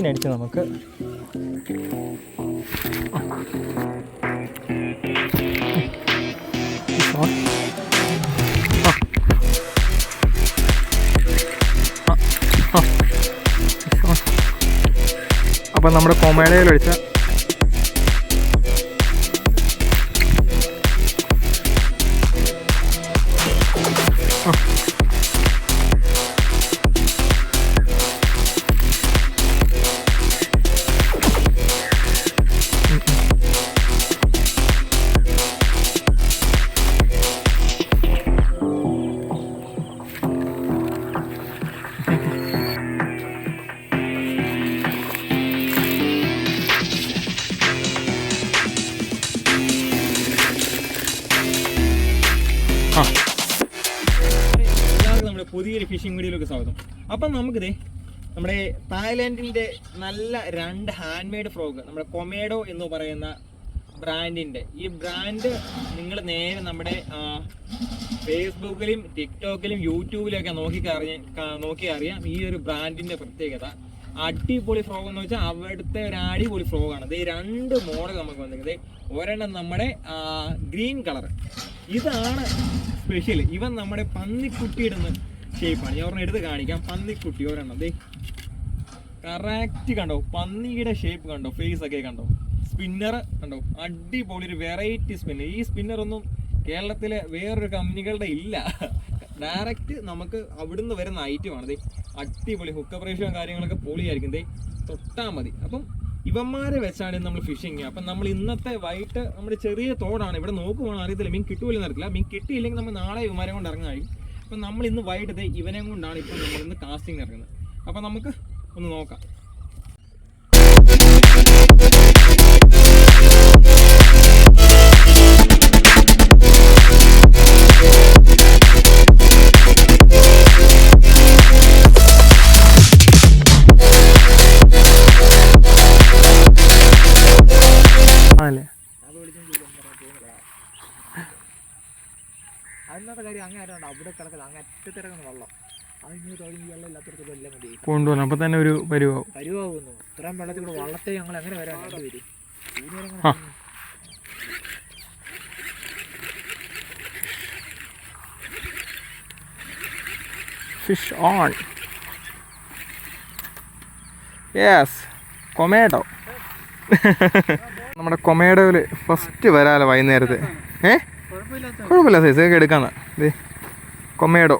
മീൻ അടിച്ച് നമുക്ക് അപ്പം നമ്മുടെ കൊമേടയിൽ ഒഴിച്ച പുതിയൊരു ഫിഷിംഗ് വീഡിയോയിലേക്ക് സ്വാഗതം. അപ്പം നമുക്കിത് നമ്മുടെ തായ്ലാൻഡിന്റെ നല്ല രണ്ട് ഹാൻഡ് മെയ്ഡ് ഫ്രോഗ് നമ്മുടെ കൊമേഡോ എന്ന് പറയുന്ന ബ്രാൻഡിന്റെ ഈ ബ്രാൻഡ് നിങ്ങൾ നേരെ നമ്മുടെ ഫേസ്ബുക്കിലും ടിക്ടോക്കിലും യൂട്യൂബിലും ഒക്കെ നോക്കി നോക്കി അറിയാം ഈ ഒരു ബ്രാൻഡിന്റെ പ്രത്യേകത. അടിപൊളി ഫ്രോഗ് എന്ന് വെച്ചാൽ അവിടുത്തെ ഒരു അടിപൊളി ഫ്രോഗാണ് ഇത് രണ്ട് മോഡൽ നമുക്ക് വന്നിരിക്കുന്നത്. ഒരെണ്ണം നമ്മുടെ ഗ്രീൻ കളർ ഇതാണ് സ്പെഷ്യൽ ഇവൻ നമ്മുടെ പന്നിക്കുട്ടിയിടുന്ന ഷേപ്പാണ് ഞാൻ ഒരെണ്ണം എടുത്ത് കാണിക്കാം. പന്നിക്കുട്ടി ഒരെണ്ണം. ദേ. കറക്റ്റ് കണ്ടോ? പന്നിയുടെ ഷേപ്പ് കണ്ടോ? ഫേസ് ഒക്കെ കണ്ടോ? സ്പിന്നർ കണ്ടോ? അടിപൊളി ഒരു വെറൈറ്റി സ്പിന്നർ ഈ സ്പിന്നർ ഒന്നും കേരളത്തിലെ വേറൊരു കമ്പനികളുടെ ഇല്ല. ഡയറക്റ്റ് നമുക്ക് അവിടുന്ന് വരുന്ന ഐറ്റമാണ് ദേ അടിപൊളി ഹുക്ക് ഓപ്പറേഷൻ കാര്യങ്ങളൊക്കെ പൊളിയായിരിക്കും. ദേ തൊട്ടാൽ മതി. അപ്പം ഇവന്മാരെ വെച്ചാണ് നമ്മൾ ഫിഷിങ് അപ്പം നമ്മൾ ഇന്നത്തെ വൈകിട്ട് നമ്മുടെ ചെറിയ തോടാണ്. ഇവിടെ നോക്കുവാണോ അറിയത്തില്ല. മീൻ കിട്ടുമല്ലോ അറിയത്തില്ല. മീൻ കിട്ടിയില്ലെങ്കിൽ നമ്മൾ നാളെ ഇവന്മാരെ കൊണ്ട് ഇറങ്ങായി അപ്പം നമ്മൾ ഇന്ന് വൈകിട്ട് ഇവനെ കൊണ്ടാണ് ഇപ്പോൾ നമ്മൾ ഇന്ന് കാസ്റ്റിംഗ് ഇറങ്ങുന്നത്. അപ്പോൾ നമുക്ക് ഒന്ന് നോക്കാം. അതിനകത്ത് കാര്യം അങ്ങനെ ആരാണ്ട് അവിടെ കിടക്കുന്നത് അങ്ങ് അറ്റത്ത് കിടക്കുന്ന വെള്ളം. അത് ഇങ്ങനെ തുടങ്ങി വെള്ളം ഇല്ലാത്തടത്ത് എല്ലാം മതി. കൊണ്ടുവന്നു അപ്പൊ തന്നെ ഒരു വരുവാവും. പരിവാകുന്നു ഇത്രയും വെള്ളത്തിൽ കൂടെ വള്ളത്തെ ഞങ്ങൾ എങ്ങനെ വരാൻ വരും. ഫിഷ് ഓൺ യെസ് കൊമേഡോ നമ്മുടെ കൊമേഡോയിൽ ഫസ്റ്റ് വരാല വൈകുന്നേരത്തെ. ഏ? കുഴപ്പമില്ലാത്ത കുഴപ്പമില്ല സൈസ് ഒക്കെ എടുക്കാന്ന്. ദേ കൊമേഡോ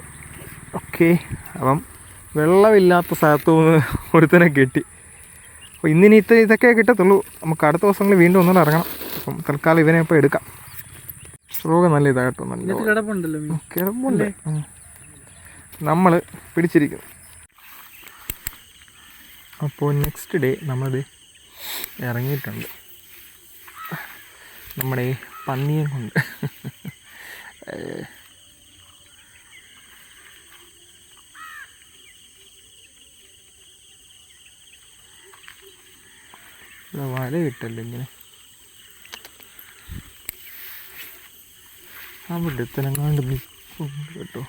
ഓക്കെ അപ്പം വെള്ളമില്ലാത്ത സ്ഥലത്തു നിന്ന് ഒരുത്തനെ കിട്ടി. അപ്പോൾ ഇന്നിനി ഇത്ര ഇതൊക്കെ കിട്ടത്തുള്ളൂ. നമുക്ക് അടുത്ത ദിവസങ്ങളിൽ വീണ്ടും ഒന്നുകൂടെ ഇറങ്ങണം. അപ്പം തൽക്കാലം ഇവനെ ഇപ്പോൾ എടുക്കാം. രോഗം നല്ല ഇതാ കേട്ടോ നല്ല കിടപ്പുണ്ടല്ലോ കിടപ്പുണ്ട്. നമ്മൾ പിടിച്ചിരിക്കുന്നു. അപ്പോൾ നെക്സ്റ്റ് ഡേ നമ്മളത് ഇറങ്ങിയിട്ടുണ്ട്. നമ്മുടെ ഈ പന്നിയെ കൊണ്ട് ഏഹ്. ഇവിടെ വല കിട്ടല്ലോ ഇങ്ങനെ. അവിടെ എത്തനങ്ങാണ്ട് നിൽക്കുന്നുണ്ട് കേട്ടോ.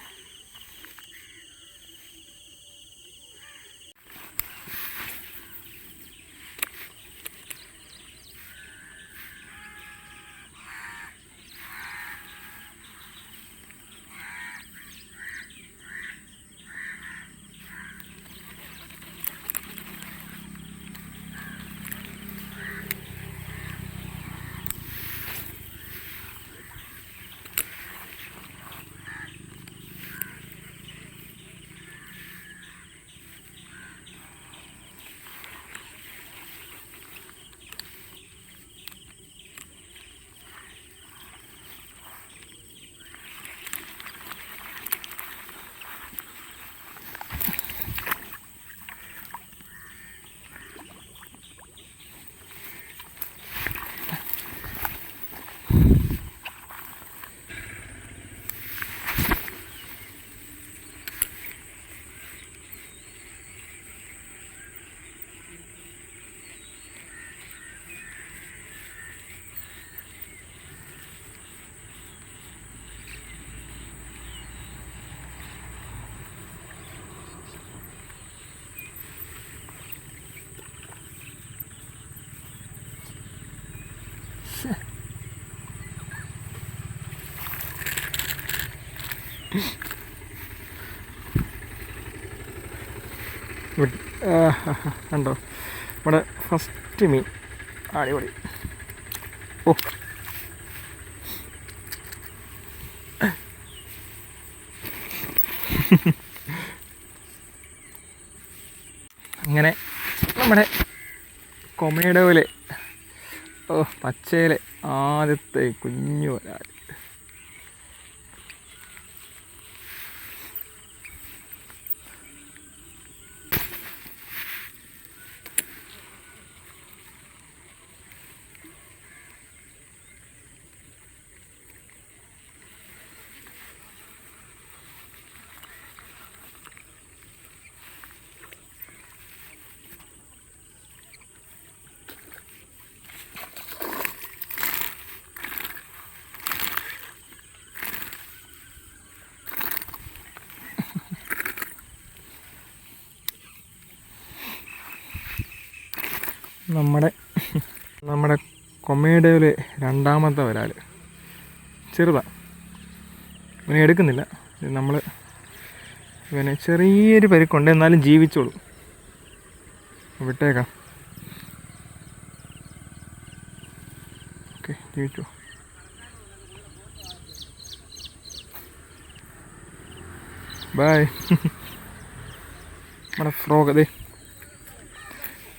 കണ്ടോ? നമ്മുടെ ഫസ്റ്റ് മീൻ. അടിപൊളി. ഓ. അങ്ങനെ നമ്മുടെ കൊമേഡോയിലെ ഓ പച്ചയിലെ ആദ്യത്തെ കുഞ്ഞു വരാൽ നമ്മുടെ നമ്മുടെ കൊമേഡയിലെ രണ്ടാമത്തെ വരാൽ ചെറുതാ. ഇവനെ എടുക്കുന്നില്ല. നമ്മൾ ഇവനെ ചെറിയൊരു പരിക്കുണ്ട് എന്നാലും ജീവിച്ചോളൂ. വിട്ടേക്കാം. ഓക്കെ ജീവിച്ചു. ബായ് നമ്മുടെ ഫ്രോഗ് അതെ.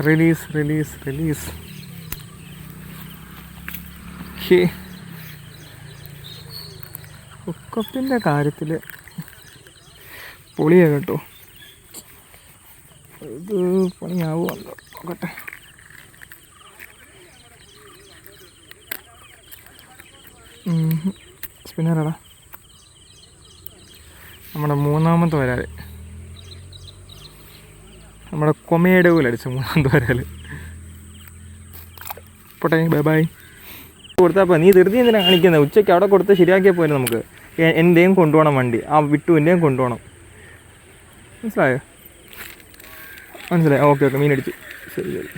റിലീസ് റിലീസ് റിലീസ് ഹുക്കപ്പിന്റെ കാര്യത്തിൽ പൊളിയാ കേട്ടോ. ഇത് പണിയാവുമല്ലോ നോക്കട്ടെ. സ്പിന്നറടാ നമ്മുടെ മൂന്നാമത്തെ വരാൽ നമ്മുടെ കൊമയുടെ പോലെ അടിച്ച മൂന്നാം വരാൽ പോട്ടെ ബൈ ബൈ കൊടുത്തപ്പോൾ നീ ധൃതി എന്തിനാ കാണിക്കുന്നത് ഉച്ചയ്ക്ക് അവിടെ കൊടുത്ത് ശരിയാക്കിയാൽ പോലെ നമുക്ക്. എന്റെയും കൊണ്ടുപോകണം വണ്ടി. ആ വിട്ടുവിന്റെയും കൊണ്ടുപോകണം. മനസ്സിലായോ? മനസ്സിലായോ? ഓക്കെ ഓക്കെ മീനടിച്ച് ശരി ശരി.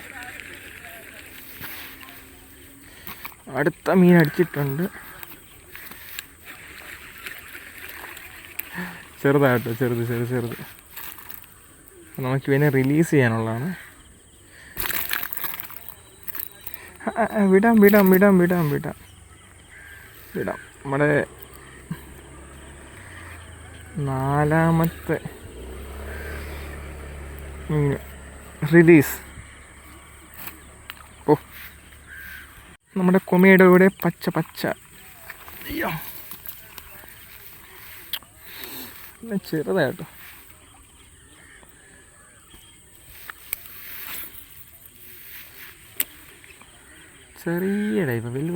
അടുത്ത മീൻ അടിച്ചിട്ടുണ്ട്. ചെറുതായിട്ടോ ചെറുത് ചെറു ചെറുത്. നമുക്ക് ഇവനെ റിലീസ് ചെയ്യാനുള്ളതാണ്. വിടാം വിടാം വിടാം വിടാം വിടാം. വിടാം. നമ്മുടെ നാലാമത്തെ റിലീസ് ഓ. നമ്മുടെ കൊമയുടെ കൂടെ പച്ച പച്ച. അയ്യോ. ചെറുതായിട്ടോ ചെറിയ ടൈപ്പ് വലിയ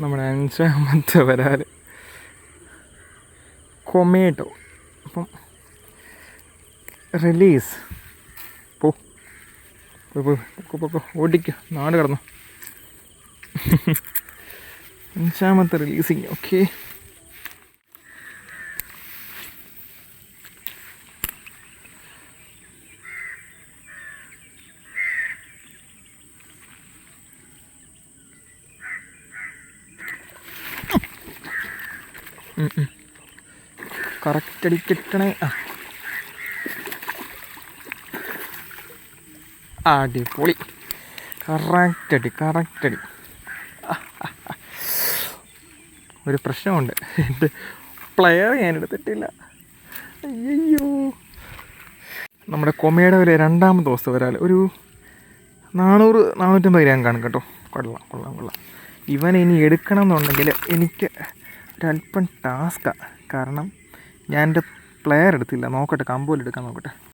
നമ്മുടെ അഞ്ചാമത്തെ വരാൽ കൊമേട്ടോ. അപ്പം റിലീസ് പോ, പോ, പോ, പോ, പോ, ഓടിക്കോ. നാട് കടന്നു. അഞ്ചാമത്തെ റിലീസിങ് ഓക്കെ കറക്റ്റ് അടിക്കട്ടണേ ആ അടിപൊളി. കറക്റ്റ് അടി കറക്റ്റ് അടി. ഒരു പ്രശ്നമുണ്ട്. എന്റെ പ്ലെയർ ഞാൻ എടുത്തിട്ടില്ല. അയ്യോ നമ്മുടെ കൊമയുടെ വില രണ്ടാമത്തെ ദിവസം വരാൽ ഒരു നാനൂറ് നാനൂറ്റമ്പത് ഗ്രാം കാണും കേട്ടോ. കൊള്ളാം കൊള്ളാം കൊള്ളാം. ഇവൻ ഇനി എടുക്കണം എന്നുണ്ടെങ്കിൽ എനിക്ക് ഒരല്പം ടാസ്ക്കാണ് കാരണം ഞാൻ എന്റെ പ്ലെയർ എടുത്തില്ല. നോക്കട്ടെ കമ്പോലെടുക്കാൻ നോക്കട്ടെ.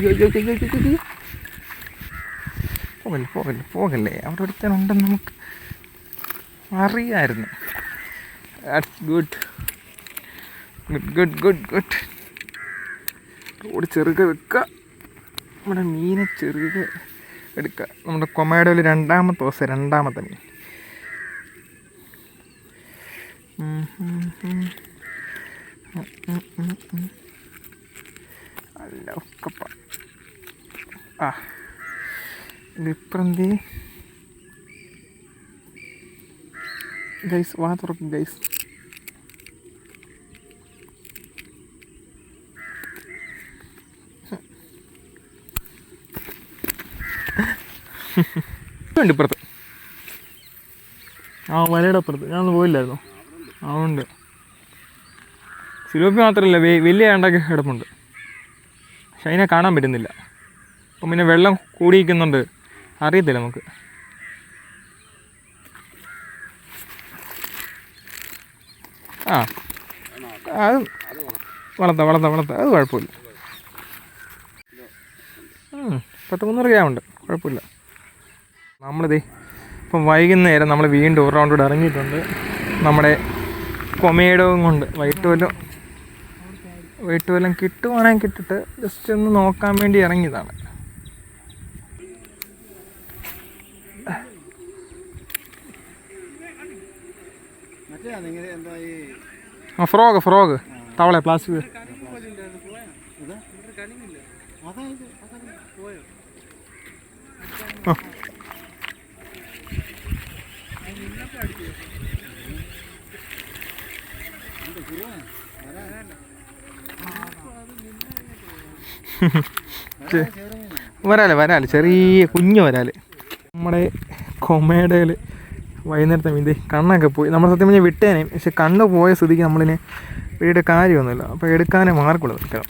അയ്യോ അയ്യോ അയ്യോ പോകല്ലേ പോകല്ലേ പോകല്ലേ. അവിടെ ഒരുത്തനുണ്ടെന്ന് നമുക്ക് അറിയായിരുന്നു. That's good good good good good road ചെറുക വെക്കുക നമ്മുടെ മീനെ ചെറുക എടുക്കുക നമ്മുടെ കൊമേഡയിൽ രണ്ടാമത്തെ ദിവസം രണ്ടാമത്തെ മീൻ. അല്ല ഒക്കപ്പ ആ. ലിപ്രന്തി ഗൈസ് വാ തുറക്കും ഗൈസ്. ഉണ്ട് ഇപ്പുറത്ത്. ആ വലയുടെ അപ്പുറത്ത്. ഞാനൊന്ന് പോയില്ലായിരുന്നു? അതുകൊണ്ട് സിലോപ്പി മാത്രമല്ല വലിയ ഏണ്ടൊക്കെ കിടപ്പുണ്ട്. പക്ഷെ അതിനെ കാണാൻ പറ്റുന്നില്ല. അപ്പം പിന്നെ വെള്ളം കൂടിയിരിക്കുന്നുണ്ട്. അറിയത്തില്ല നമുക്ക്. ആ. അത് വളർത്താം വളർത്താം വളർത്താം. അത് കുഴപ്പമില്ല. പത്ത് മുന്നൂറ് ഗ്രാം ഉണ്ട്. കുഴപ്പമില്ല. നമ്മളിതേ ഇപ്പം വൈകുന്നേരം നമ്മൾ വീണ്ടും ഒരു റൗണ്ട് കൂടെ ഇറങ്ങിയിട്ടുണ്ട്. നമ്മുടെ കൊമേഡവും കൊണ്ട് വൈകിട്ട് വല്ലതും വൈകിട്ട് വല്ലതും കിട്ടുവാണെങ്കിൽ കിട്ടിട്ട് ജസ്റ്റ് ഒന്ന് നോക്കാൻ വേണ്ടി ഇറങ്ങിയതാണ് മറ്റേ നിങ്ങൾ എന്താ ഈ ആ ഫ്രോഗ് ഫ്രോഗ് തവളെ പ്ലാസ്റ്റിക് വരാൽ വരാൽ. ചെറിയ കുഞ്ഞു വരാൽ. നമ്മുടെ കൊമേഡയിൽ വൈകുന്നേരത്തെ മീൻ കണ്ണൊക്കെ പോയി. നമ്മൾ സത്യം പറഞ്ഞാൽ വിട്ടേനെ. പക്ഷെ കണ്ണ് പോയ സ്ഥിതിക്ക് നമ്മളിനെ വീട് കാര്യമൊന്നുമില്ല. അപ്പോൾ എടുക്കാനേ മാർക്കുള്ളൂ നിൽക്കണം.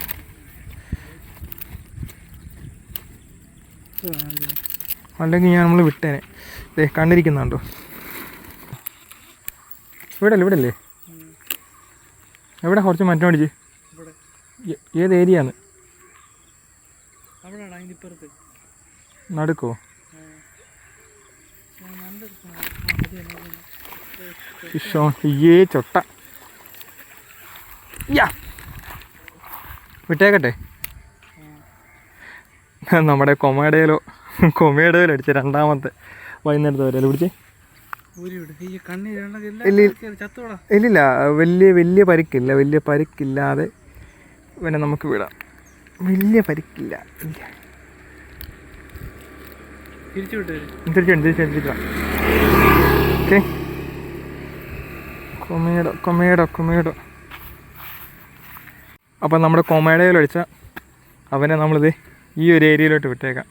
അല്ലെങ്കിൽ ഞാൻ നമ്മൾ വിട്ടേനെ. ഇതേ കണ്ടിരിക്കുന്നുണ്ടോ? ഇവിടെ അല്ലേ ഇവിടെ അല്ലേ എവിടെ? കുറച്ച് മറ്റോ അടിച്ച് ഏത് ഏരിയ ആണ് നടുക്കോ? ഫിഷോ ഏ ചൊട്ട. യാ. വിട്ടേക്കട്ടെ. നമ്മുടെ കൊമേഡയിലോ കൊമേഡയിലോ അടിച്ച രണ്ടാമത്തെ വൈകുന്നേരത്തെ വരെ പിടിച്ചേ. ഇല്ലില്ല വലിയ വലിയ പരിക്കില്ല. വലിയ പരിക്കില്ലാതെ പിന്നെ നമുക്ക് വിടാം. വലിയ പരിക്കില്ല. ഇല്ല. തിരിച്ചു വിട്ടേ തിരിച്ചു തിരിച്ചു ഓക്കെ. കൊമേഡോ കൊമേഡോ കൊമേഡോ. അപ്പം നമ്മുടെ കൊമേഡയിൽ അടിച്ച അവനെ നമ്മളിത് ഈ ഒരു ഏരിയയിലോട്ട് വിട്ടേക്കാം.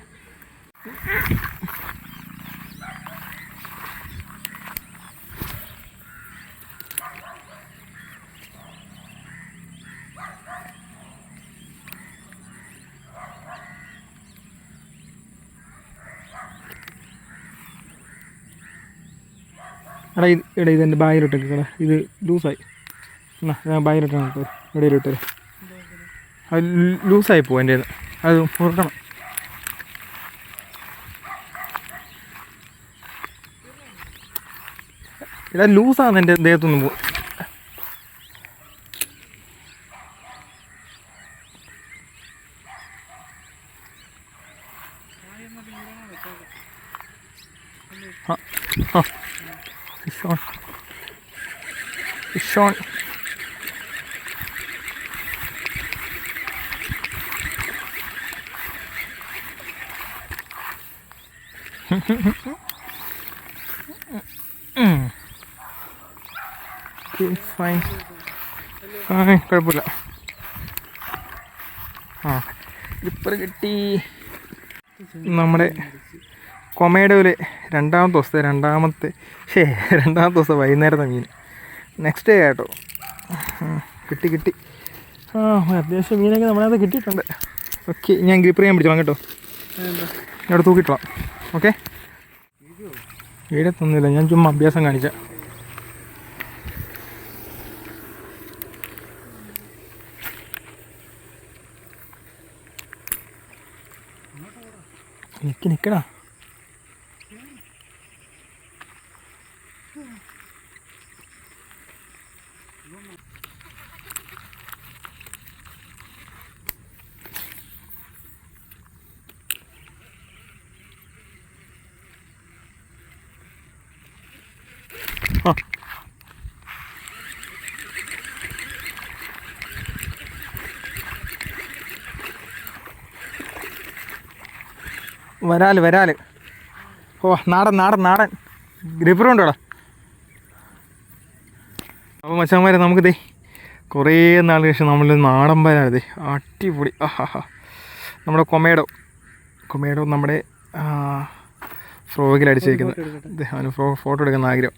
എടാ ഇത് എടാ ഇതെന്റെ ബാഗിലിട്ടേക്ക് കേടാ. ഇത് ലൂസായി. എന്നാ ഞാൻ ബാഗിലിട്ടാണ് കേട്ടോ. ഇടയിലിട്ട് അത് ലൂസായി പോകും എന്റെ അത് മുറുക്കണം. എടാ ലൂസാണ് എന്റെ ദേഹത്തൊന്നും പോ ആ ആ Fish on. On. Fine fine കുഴപ്പമില്ല. ആ ഗ്രിപ്പർ കിട്ടി. നമ്മുടെ കൊമേഡോയിൽ രണ്ടാമത്തെ ദിവസത്തെ രണ്ടാമത്തെ ഷേ രണ്ടാമത്തെ ദിവസം വൈകുന്നേരത്തെ മീൻ. നെക്സ്റ്റ് ഡേ ആട്ടോ. കിട്ടി കിട്ടി. ആ അത്യാവശ്യം മീനൊക്കെ നമ്മളത് കിട്ടിയിട്ടുണ്ട്. ഓക്കെ ഞാൻ ഗ്രിപ്പർ ചെയ്യാൻ പിടിച്ചോളാം കേട്ടോ. ഞാൻ തൂക്കിട്ടോ തൂക്കിട്ടോളാം ഓക്കെ? വീടത്തൊന്നുമില്ല ഞാൻ ചുമ്മാ അഭ്യാസം കാണിച്ച. നിക്ക് നിക്കടാ ആ വരാൽ വരാൽ. ഓ നാടൻ നാടൻ നാടൻ. ഗ്രിപ്പറുണ്ടോടാ അപ്പോൾ മച്ചാന്മാരെ നമുക്കിതേ കുറേ നാളിന് ശേഷം നമ്മൾ നാടൻ വരാതെ അടിപൊളി. ആഹാ നമ്മുടെ കൊമേഡോ. കൊമേഡോ നമ്മുടെ ഫ്രോഗിൽ അടിച്ചിരിക്കുന്നത് അവന് ഫ്രോ ഫോട്ടോ എടുക്കുന്ന ആഗ്രഹം.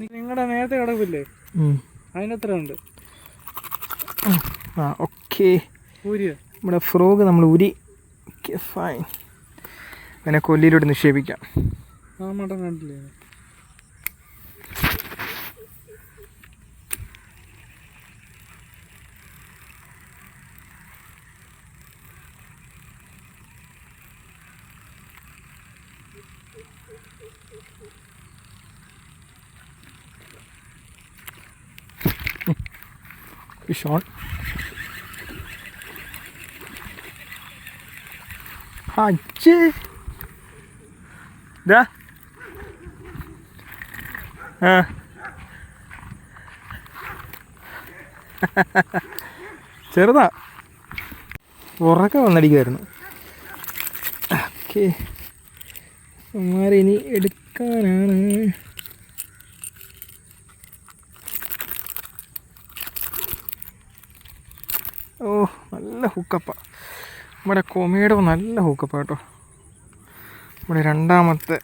നിങ്ങളുടെ നേരത്തെ കിടപ്പില്ലേ? ഉം. അതിനെത്ര ഉണ്ട് ആ ഓക്കേ. നമ്മുടെ ഫ്രോഗ് നമ്മൾ ഉരി. ഓക്കെ ഫൈൻ അങ്ങനെ കൊല്ലിയിലൂടെ നിക്ഷേപിക്കാം. ആ മട്ടൻ കണ്ടില്ലേ? ഫിഷ് ഓൺ അച്ഛേ ഇതാ ആ. ചെറുതാ. ഉറക്കം വന്നടിക്കുമായിരുന്നു ഓക്കെ. ഇനി എടുക്കാനാണ്. ഓ നല്ല ഹുക്കപ്പ. നമ്മുടെ കൊമേഡോ നല്ല ഹൂക്കപ്പ് കേട്ടോ. ഇവിടെ രണ്ടാമത്തെ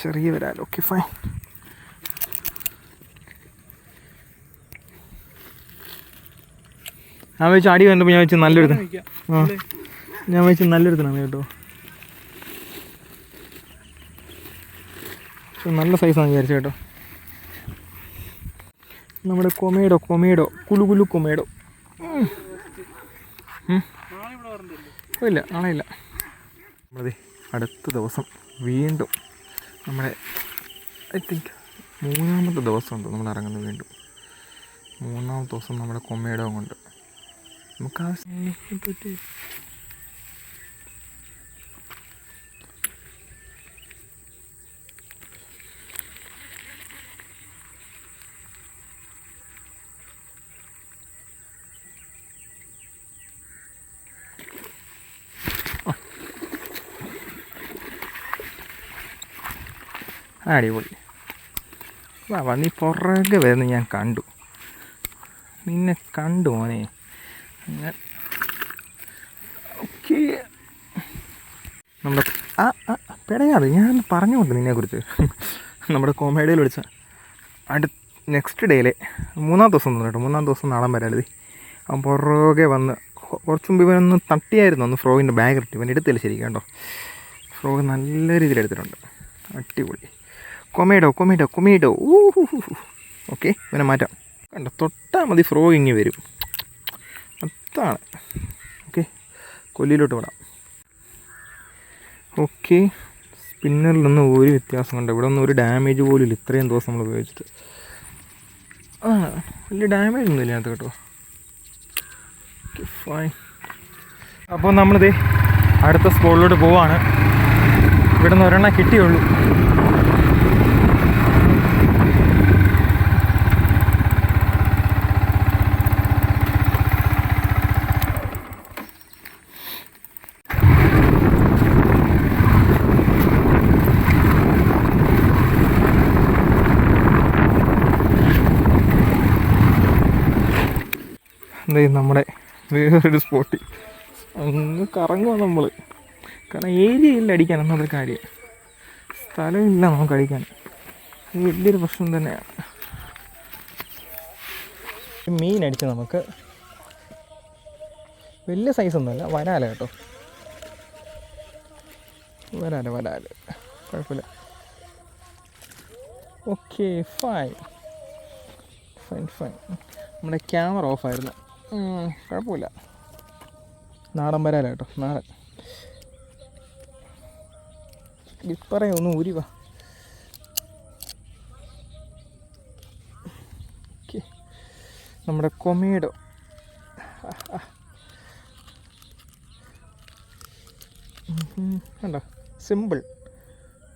ചെറിയ വരാൽ ഓക്കെ ഫൈൻ ഞാൻ വെച്ച് അടി കണ്ടപ്പോൾ ഞാൻ വെച്ച് നല്ലൊരു ആ. ഞാൻ വെച്ച് നല്ലൊരു തന്നെ കേട്ടോ. നല്ല സൈസാണ് വിചാരിച്ചു കേട്ടോ. നമ്മുടെ കൊമേഡോ കൊമേഡോ കുലു കുലു കൊമേഡോ. ഇല്ല നാളെ ഇല്ല. നമ്മളത് അടുത്ത ദിവസം വീണ്ടും നമ്മുടെ ഐ തിങ്ക് മൂന്നാമത്തെ ദിവസമുണ്ട് നമ്മൾ ഇറങ്ങുന്നത് വീണ്ടും. മൂന്നാമത്തെ ദിവസം നമ്മുടെ കൊമ്മയുടെ കൊണ്ട്. നമുക്ക് ആവശ്യം പറ്റി അടിപൊളി. വാ നീ പുറകെ വരുന്ന ഞാൻ കണ്ടു. നിന്നെ കണ്ടു മോനെ. ഓക്കെ. നമ്മുടെ ആ പിടയാതെ ഞാൻ പറഞ്ഞുകൊണ്ട് നിന്നെക്കുറിച്ച്. നമ്മുടെ കോമേഡിയിൽ വിളിച്ച അടു നെക്സ്റ്റ് ഡേയിലെ മൂന്നാം ദിവസം തോന്നുന്നു കേട്ടോ മൂന്നാം ദിവസം നാളെ വരാലത് അവൻ പുറകെ വന്ന് കുറച്ച് മുമ്പ് ഇവനൊന്ന് തട്ടിയായിരുന്നു ഒന്ന് ഫ്രോഗിന്റെ ബാഗ് ഇട്ട് ഇവൻ എടുത്തില്ല ശരിക്കും കേട്ടോ. ഫ്രോഗ് നല്ല രീതിയിൽ എടുത്തിട്ടുണ്ട്. അടിപൊളി. കൊമേഡോ കൊമേഡോ കൊമേഡോ. ഓക്കെ ഇവനെ മാറ്റാം. കണ്ടോ തൊട്ടാൽ മതി ഫ്രോഗ് ഇങ്ങി വരും. അതാണ്. ഓക്കെ കൊല്ലിയിലോട്ട് വിടാം. ഓക്കെ സ്പിന്നറിലൊന്നും ഒരു വ്യത്യാസം കണ്ട? ഇവിടെ ഒന്നും ഒരു ഡാമേജ് പോലും ഇല്ല. ഇത്രയും ദിവസം നമ്മൾ ഉപയോഗിച്ചിട്ട്. ആ വലിയ ഡാമേജ് ഒന്നും ഇല്ല അതിനകത്ത് കേട്ടോ. ഫൈൻ അപ്പോൾ നമ്മളിത് അടുത്ത സ്പോട്ടിലോട്ട് പോവാണ്. ഇവിടെ നിന്ന് ഒരെണ്ണം കിട്ടിയുള്ളൂ. ദേ നമ്മുടെ വേറൊരു സ്പോട്ടിൽ. അങ്ങ് കറങ്ങുക നമ്മൾ കാരണം ഏരിയ ഇല്ല അടിക്കാൻ എന്നൊരു കാര്യം. സ്ഥലമില്ല നമുക്ക് അടിക്കാൻ. വലിയൊരു പ്രശ്നം തന്നെയാണ് മീൻ അടിച്ച് നമുക്ക് വലിയ സൈസൊന്നുമല്ല വരാല കേട്ടോ. വരാല വരാൽ. കുഴപ്പമില്ല. ഓക്കെ ഫൈൻ ഫൈൻ ഫൈൻ നമ്മുടെ ക്യാമറ ഓഫായിരുന്നു കുഴപ്പമില്ല. നാടൻ വരാല കേട്ടോ നാടൻ. ഇപ്പറേ ഒന്ന് ഊരി വാ. ഓക്കെ. നമ്മുടെ കൊമേഡോ. കണ്ടോ? സിമ്പിൾ.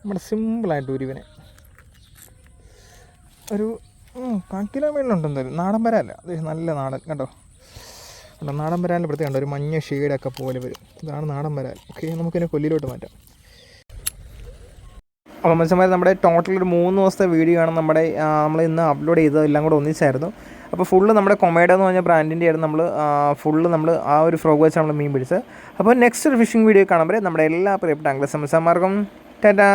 നമ്മുടെ സിമ്പിളായിട്ട് ഒരുവനെ. ഒരു കാൽ കിലോ നാടൻ വരാല്ല അത് നല്ല നാടൻ കണ്ടോ? കണ്ടോ? നാടൻ വരാലിന് പ്രത്യേകമുണ്ട് ഒരു മഞ്ഞ ഷെയ്ഡൊക്കെ പോലെ വരും. ഇതാണ് നാടൻ വരാൽ. ഓക്കെ നമുക്കിതിനെ കൊല്ലിലോട്ട് മാറ്റാം. അപ്പോൾ മനുഷ്യന്മാർ നമ്മുടെ ടോട്ടൽ ഒരു മൂന്ന് ദിവസത്തെ വീഡിയോ ആണ് നമ്മുടെ നമ്മൾ ഇന്ന് അപ്ലോഡ് ചെയ്തത്. എല്ലാം കൂടെ ഒന്നിച്ചായിരുന്നു. അപ്പോൾ ഫുള്ള് നമ്മുടെ കൊമേഡോ എന്ന് പറഞ്ഞ ബ്രാൻഡിന്റെ ആയിരുന്നു നമ്മൾ ഫുള്ള് നമ്മൾ ആ ഒരു ഫ്രോഗ് വെച്ച് നമ്മൾ മീൻ പിടിച്ചത്. അപ്പോൾ നെക്സ്റ്റ് ഒരു ഫിഷിംഗ് വീഡിയോ കാണുമ്പോൾ നമ്മുടെ എല്ലാ പ്രിയപ്പെട്ട അംഗ്ല സംസാർക്കും ടാറ്റാ